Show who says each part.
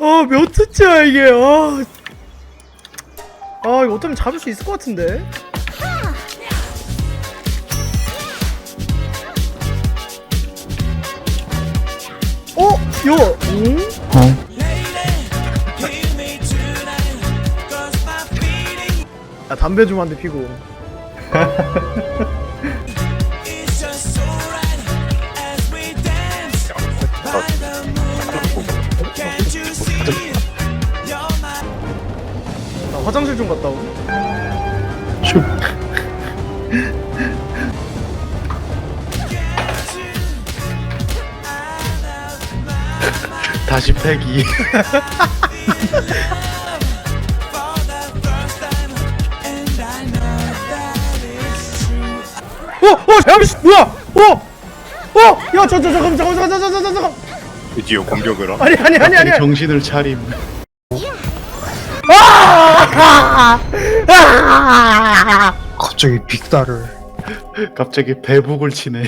Speaker 1: 아, 몇 트째야, 이게. 아. 아, 이거 어쩌면 잡을 수 있을 것 같은데. 어? 야, 응?
Speaker 2: 어?
Speaker 1: 야, 담배 좀 한 대 피고. 나 화장실 좀 갔다 오고.
Speaker 2: 슉. 다시 패기.
Speaker 1: 어, 어, 야, 씨, 뭐야? 어, 어, 야, 저, 저, 잠깐, 잠깐, 잠깐, 잠깐, 잠깐, 잠깐.
Speaker 3: 드디어 공격을 함.
Speaker 1: 아니, 아니, 아니, 아니.
Speaker 2: 정신을 차림.
Speaker 4: 갑자기 빅다를
Speaker 2: 갑자기 배북을 치네.